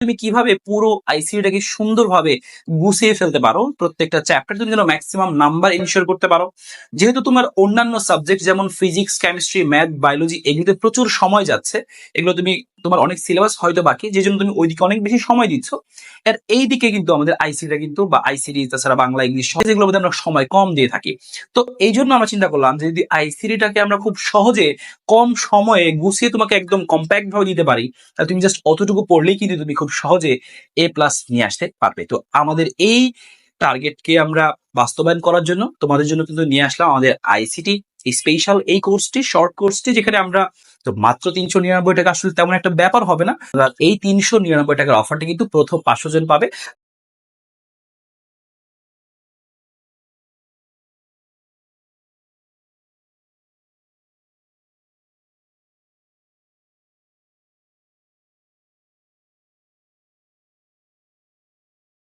তুমি কীভাবে পুরো আইসিইউটাকে সুন্দরভাবে গুছিয়ে ফেলতে পারো? প্রত্যেকটা চ্যাপ্টার তুমি যেন ম্যাক্সিমাম নাম্বার ইনশিওর করতে পারো। যেহেতু তোমার অন্যান্য সাবজেক্ট যেমন ফিজিক্স কেমিস্ট্রি ম্যাথ বায়োলজি এগুলোতে প্রচুর সময় যাচ্ছে, এগুলো তুমি তোমার অনেক সিলেবাস হয়তো বাকি যে জন্য তুমি ওইদিকে অনেক বেশি সময় দিচ্ছ। এর এই দিকে কিন্তু আমাদের আইসিটা কিন্তু বা আইসিডি তাছাড়া বাংলা, ইংলিশ সব যেগুলোর মধ্যে আমরা সময় কম দিয়ে থাকি। তো এই জন্য আমরা চিন্তা করলাম যে যদি আইসিডিটাকে আমরা খুব সহজে কম সময়ে গুছিয়ে তোমাকে একদম কম্প্যাক্ট ভাবে দিতে পারি, তাহলে তুমি জাস্ট অতটুকু পড়লেই কিন্তু তুমি খুব সহজে এ প্লাস নিয়ে আসতে পারবে। তো আমাদের এই টার্গেটকে আমরা বাস্তবায়ন করার জন্য, তোমাদের জন্য কিন্তু নিয়ে আসলাম আমাদের আইসিটি স্পেশাল এই কোর্সটি শর্ট কোর্সটি যেখানে আমরা তো মাত্র তিনশো নিরানব্বই টাকা, আসলে তেমন একটা ব্যাপার হবে না। এই তিনশো নিরানব্বই টাকার অফারটা কিন্তু প্রথম পাঁচশো জন পাবে।